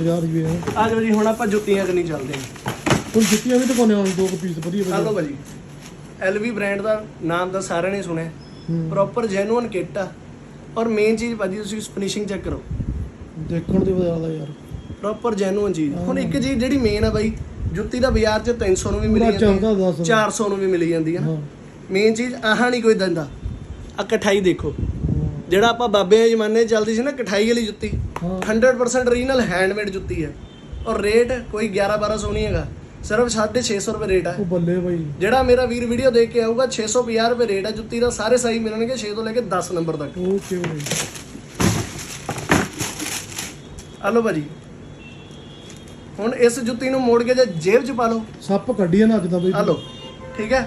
ਹਜ਼ਾਰ ਰੁਪਏ ਹੈ ਆ ਜਾਓ ਜੀ ਹੁਣ ਆਪਾਂ ਜੁੱਤੀਆਂ ਕਰਨੀ ਚੱਲਦੇ। ਹਾਂ ਹੁਣ ਜੁੱਤੀਆਂ ਵੀ ਦਿਖਾਉਂਦੇ ਹਾਂ ਦੋ ਕੁ ਪੀਸ ਵਧੀਆ ਆ ਲਓ ਵਧੀਆ ਭਾਜੀ। ਐਲਵੀ ਬ੍ਰਾਂਡ ਦਾ ਨਾਮ ਤਾਂ ਸਾਰਿਆਂ ਨੇ ਸੁਣਿਆ। ਹੂੰ। ਪ੍ਰੋਪਰ ਜੈਨੂਅਨ ਕਿੱਟ ਆ। ਔਰ ਮੇਨ ਚੀਜ਼ ਭਾਜੀ ਤੁਸੀਂ ਫਿਨਿਸ਼ਿੰਗ ਚੈੱਕ ਕਰੋ। ਦੇਖਣ ਦੇ ਬਦਲਦਾ ਯਾਰ। ਪ੍ਰੋਪਰ ਜੈਨੂਅਨ ਚੀਜ਼। ਹੁਣ ਇੱਕ ਚੀਜ਼ ਜਿਹੜੀ ਮੇਨ ਆ ਬਾਈ ਜੁੱਤੀ ਦਾ ਬਾਜ਼ਾਰ 'ਚ 300 ਨੂੰ ਵੀ ਮਿਲੀ ਪੂਰਾ ਜਾਂਦੀ ਚੱਲਦਾ ਹੈ ਦਸ। 400 ਨੂੰ ਵੀ ਮਿਲੀ ਜਾਂਦੀ ਹੈ ਨਾ। ਹਾਂ। ਮੇਨ ਚੀਜ਼ ਆਹ ਨਹੀਂ ਕੋਈ ਦਿੰਦਾ। ਆ ਕਠਾਈ ਦੇਖੋ। ਜਿਹੜਾ ਆਪਾਂ ਬਾਬੇ ਦੇ ਜ਼ਮਾਨੇ 'ਚ ਚੱਲਦੀ ਸੀ ਨਾ ਕਠਾਈ ਵਾਲੀ ਜੁੱਤੀ ਹਾਂ। 100% ਰੀਜਨਲ ਹੈਂਡਮੇਡ ਜੁੱਤੀ ਹੈ। ਔਰ ਰੇਟ ਕੋਈ 11 1200 ਨਹੀਂ ਹੈਗਾ। ਸਿਰਫ 650 ਰੁਪਏ ਰੇਟ ਹੈ ਉਹ ਬੱਲੇ ਬਾਈ। ਜਿਹੜਾ ਮੇਰਾ ਵੀਰ ਵੀਡੀਓ ਦੇਖ ਕੇ ਆਊਗਾ 650 ਰੁਪਏ ਰੇਟ ਹੈ ਜੁੱਤੀ ਦਾ ਸਾਰੇ ਸਾਈਜ਼ ਮਿਲਣਗੇ 6 ਤੋਂ ਲੈ ਕੇ 10 ਨੰਬਰ ਤੱਕ। ਓਕੇ ਬਾਈ। ਆ ਲਓ ਭਾਜੀ। ਹੁਣ ਇਸ ਜੁੱਤੀ ਨੂੰ ਮੋੜ ਕੇ ਜੇ ਜੇਬ 'ਚ ਪਾ ਲਓ। ਸੱਪ ਕੱਢੀਏ ਨਾ ਅੱਜ ਦਾ ਬਾਈ। ਠੀਕ ਹੈ?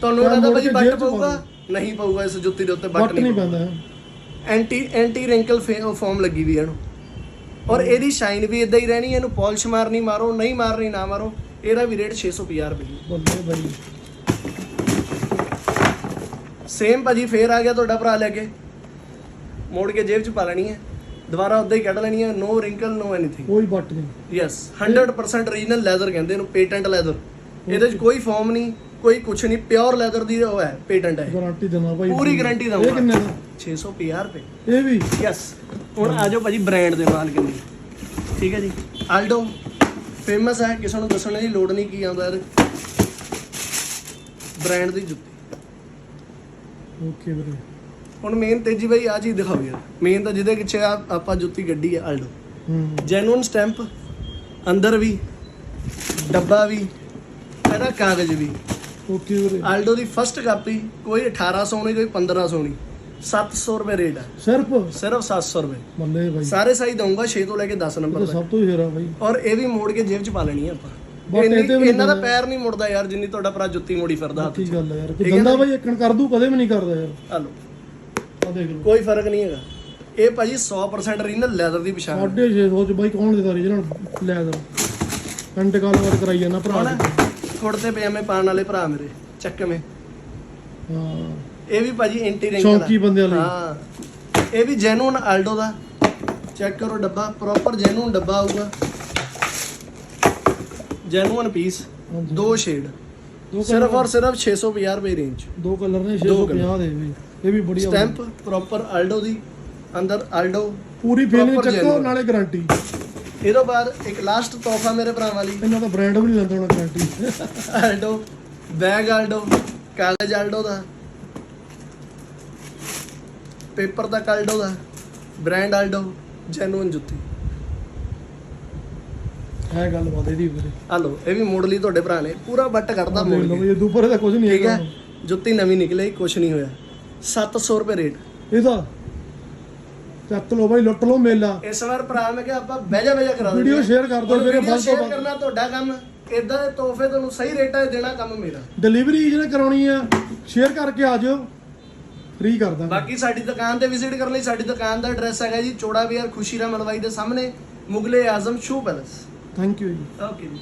ਤੁਹਾਨੂੰ ਕਿਆ ਇਹਨਾਂ ਦਾ ਮੋੜ ਭਾਜੀ ਕੇ ਬੱਟ ਪਊਗਾ? ਨਹੀਂ ਪਊਗਾ ਇਸ ਜੁੱਤੀ ਦੇ ਉੱਤੇ ਬੱਟ ਨਹੀਂ ਪੈਂਦਾ। ਐਂਟੀ ਐਂਟੀ ਰਿੰਕਲ ਫਾਰਮ ਲੱਗੀ ਵੀ ਇਹਨੂੰ। ਔਰ ਇਹਦੀ ਸ਼ਾਈਨ ਵੀ ਇਦਾਂ ਹੀ ਰਹਿਣੀ ਇਹਨੂੰ ਪਾਲਿਸ਼ ਮਾਰਨੀ ਮਾਰੋ ਨਹੀਂ ਮਾਰਨੀ ਨਾ ਮਾਰੋ ਇਹਦਾ ਵੀ ਰੇਟ 650 ਰੁਪਏ ਬੱਲੇ ਬਾਈ ਸੇਮ ਭਾਜੀ। ਫੇਰ ਆ ਗਿਆ ਤੁਹਾਡਾ ਭਰਾ ਲੈ ਕੇ। ਮੋੜ ਕੇ ਜੇਬ 'ਚ ਪਾ ਲੈਣੀ ਹੈ। ਦੁਬਾਰਾ ਉਦਾਂ ਹੀ ਕੱਢ ਲੈਣੀ ਹੈ। ਨੋ ਰਿੰਕਲ ਨੋ ਐਨੀਥਿੰਗ ਕੋਈ ਵੱਟ ਨਹੀਂ। ਯੈਸ 100% ਰੀਜਨਲ ਲੈਦਰ ਕਹਿੰਦੇ ਇਹਨੂੰ ਪੇਟੈਂਟ ਲੈਦਰ ਇਹਦੇ 'ਚ ਕੋਈ ਫਾਰਮ ਨਹੀਂ ਕੋਈ ਕੁਛ ਨਹੀਂ ਪਿਓਰ ਲੈਦਰ ਦੀ ਉਹ ਹੈ ਪੇਟੈਂਟ ਹੈ। ਗਾਰੰਟੀ ਦੇਣਾ ਬਾਈ ਪੂਰੀ guarantee ਇਹ ਦਊਂਗਾ। ਕਿੰਨੇ ਦਾ? 650 ਰੁਪਏ। ਇਹ ਵੀ? ਯੈਸ ਹੁਣ ਆ ਜਾਓ ਭਾਜੀ ਬ੍ਰਾਂਡ ਦੇ ਮਾਲ ਕਿੰਨੀ ਠੀਕ ਹੈ ਜੀ। ਆਲਡੋ ਫੇਮਸ ਹੈ ਕਿਸੇ ਨੂੰ ਦੱਸਣ ਦੀ ਲੋੜ ਨਹੀਂ ਕੀ ਆਉਂਦਾ ਇਹਦੇ। ਬ੍ਰਾਂਡ ਦੀ ਜੁੱਤੀ। ਓਕੇ ਵੀਰੇ। ਹੁਣ ਮੇਨ ਤੇਜੀ ਭਾਈ ਆ ਚੀਜ਼ ਦਿਖਾਓ ਯਾਰ। ਮੇਨ ਤਾਂ ਜਿਹਦੇ ਪਿੱਛੇ ਆ ਆਪਾਂ ਜੁੱਤੀ ਗੱਡੀ ਹੈ ਆਲਡੋ ਜੈਨੂਨ ਸਟੈਂਪ ਅੰਦਰ ਵੀ ਡੱਬਾ ਵੀ ਇਹਦਾ ਕਾਗਜ਼ ਵੀ। ਓਕੇ ਵੀਰੇ। ਆਲਡੋ ਦੀ ਫਸਟ ਕਾਪੀ ਕੋਈ 1800 ਨਹੀਂ ਕੋਈ 1500 ਨਹੀਂ। 700 ਰੁਪਏ ਰੇਟ ਹੈ ਸਿਰਫ? ਸਿਰਫ 700 ਰੁਪਏ। ਬੱਲੇ ਬਾਈ। ਸਾਰੇ ਸਾਈਜ਼ ਦਊਂਗਾ 6 ਤੋਂ ਲੈ ਕੇ 10 ਇਹ ਨੰਬਰ ਤੱਕ। ਸਭ ਤੋਂ ਹੀ ਹੀਰਾ ਬਾਈ। ਔਰ ਇਹ ਵੀ ਮੋੜ ਕੇ ਜੇਬ 'ਚ ਪਾ ਲੈਣੀ ਆ ਆਪਾਂ। ਇਹਨਾਂ ਦਾ ਪੈਰ ਨਹੀਂ ਮੁੜਦਾ ਯਾਰ ਜਿੰਨੀ ਤੁਹਾਡਾ ਭਰਾ ਜੁੱਤੀ ਮੋੜੀ ਫਿਰਦਾ ਹੱਥ ਕੀ 'ਚ। ਗੱਲ ਹੈ ਯਾਰ। ਠੀਕ ਕੋਈ ਨਾ? ਬਾਈ ਇੱਕਣ ਕਰ ਦੂ ਕਦੇ ਵੀ ਨਹੀਂ ਕਰਦਾ ਯਾਰ। ਆ ਲਓ। ਆ ਦੇਖ ਲਓ। ਕੋਈ ਫ਼ਰਕ ਨਹੀਂ ਹੈਗਾ। ਇਹ ਭਾਜੀ 100% ਰੀਨਲ ਲੈਦਰ ਦੀ ਪਛਾਣ। ਹੈ। 650 ਚ ਬਾਈ ਕੌਣ ਦੇਦਾ ਰੀਜਨਲ ਲੈ ਦਾ ਕੰਟ ਵਾਰ ਕਰਾਈ ਜਾਂਦਾ ਭਰਾ ਕੁੜਤੇ ਪਜਾਮੇ ਪਾਣ ਵਾਲੇ ਭਰਾ ਮੇਰੇ ਚੱਕਵੇਂ ਹਾਂ। ਇਹ ਵੀ ਭਾਜੀ ਐਂਟੀ ਰਿੰਕਲ ਸ਼ੌਂਕੀ ਬੰਦਿਆਂ ਲਈ। ਹਾਂ। ਇਹ ਵੀ ਜੈਨੂਨ ਆਲਡੋ ਦਾ। ਚੈੱਕ ਕਰੋ ਡੱਬਾ ਪ੍ਰੋਪਰ ਜੈਨੂਨ ਡੱਬਾ ਆਊਗਾ। ਜੈਨੂਨ ਪੀਸ। ਦੋ ਸ਼ੇਡ ਸਿਰਫ ਔਰ ਸਿਰਫ 650 ਰੁਪਏ ਰੇਂਜ ਦੋ ਕਲਰ ਨੇ ਦੋ 650 ਦੇ ਵੀ। ਇਹ ਵੀ ਬੜੀ ਸਟੈਂਪ ਪ੍ਰੋਪਰ ਆਲਡੋ ਦੀ। ਅੰਦਰ ਆਲਡੋ ਪੂਰੀ ਫੀਲਿੰਗ ਚੱਕੋ। ਨਾਲੇ ਗਾਰੰਟੀ ਇਹ ਤੋਂ ਬਾਅਦ ਇੱਕ ਲਾਸਟ ਤੋਹਫਾ ਮੇਰੇ ਭਰਾਵਾਂ ਲਈ ਇਹਨਾਂ ਦਾ ਬ੍ਰਾਂਡ ਵੀ ਨਹੀਂ ਲੈਂਦਾ ਹੁਣ ਗਾਰੰਟੀ ਆਲਡੋ ਬੈਗ ਆਲਡੋ ਕਾਗਜ਼ ਆਲਡੋ ਦਾ। ਪੇਪਰ ਦਾ ਆਲਡੋ ਦਾ ਬ੍ਰਾਂਡ ਆਲਡੋ ਜੈਨੂਨ ਜੁੱਤੀ। ਹੈ ਗੱਲ ਬਾਤ ਇਹਦੀ ਵੀਰੇ। ਆ ਲਓ ਇਹ ਵੀ ਮੋੜ ਲਈ ਤੁਹਾਡੇ ਭਰਾ ਨੇ ਪੂਰਾ ਬੱਟ ਕੱਢਦਾ ਮੋੜ ਲਓ ਇਹ ਦੁਪਰੇ ਦਾ ਕੁਝ ਨਹੀਂ ਠੀਕ ਹੈਗਾ। ਹੈ? ਜੁੱਤੀ ਨਵੀਂ ਨਿਕਲੀ ਕੁਛ ਨਹੀਂ ਹੋਇਆ। 700 ਰੁਪਏ ਰੇਟ। ਇਹਦਾ? ਚੱਕ ਲਓ ਬਾਈ ਲੁੱਟ ਲਓ ਮੇਲਾ। ਇਸ ਵਾਰ ਭਰਾ ਮੈਂ ਕਿਹਾ ਆਪਾਂ ਬਹਿ ਜਾ ਬਹਿ ਜਾ ਕਰਾ Video ਹਾਂ। share ਕਰ ਦਿਓ ਮੇਰੇ ਵੱਧ ਤੋਂ ਵੱਧ। ਕਰਨਾ ਤੁਹਾਡਾ ਕੰਮ ਇਦਾਂ ਦੇ ਤੋਹਫੇ ਤੁਹਾਨੂੰ ਸਹੀ ਰੇਟਾਂ 'ਤੇ ਦੇਣਾ ਕੰਮ ਮੇਰਾ। ਡਿਲੀਵਰੀ ਜਿਹਨੇ ਕਰਾਉਣੀ ਆ ਸ਼ੇਅਰ ਕਰਕੇ ਆ ਜਾਓ। ਫ੍ਰੀ ਕਰ ਦਾਂਗੇ। ਬਾਕੀ ਸਾਡੀ ਦੁਕਾਨ ਤੇ ਵਿਜ਼ਿਟ ਕਰਨ ਲਈ ਸਾਡੀ ਦੁਕਾਨ ਦਾ ਐਡਰੈਸ ਹੈਗਾ ਜੀ ਚੋੜਾ ਬਿਆਰ ਖੁਸ਼ੀਰਾ ਮਲਵਾਈ ਦੇ ਸਾਹਮਣੇ Mughle Azam shoe palace thank you ji. Okay ji.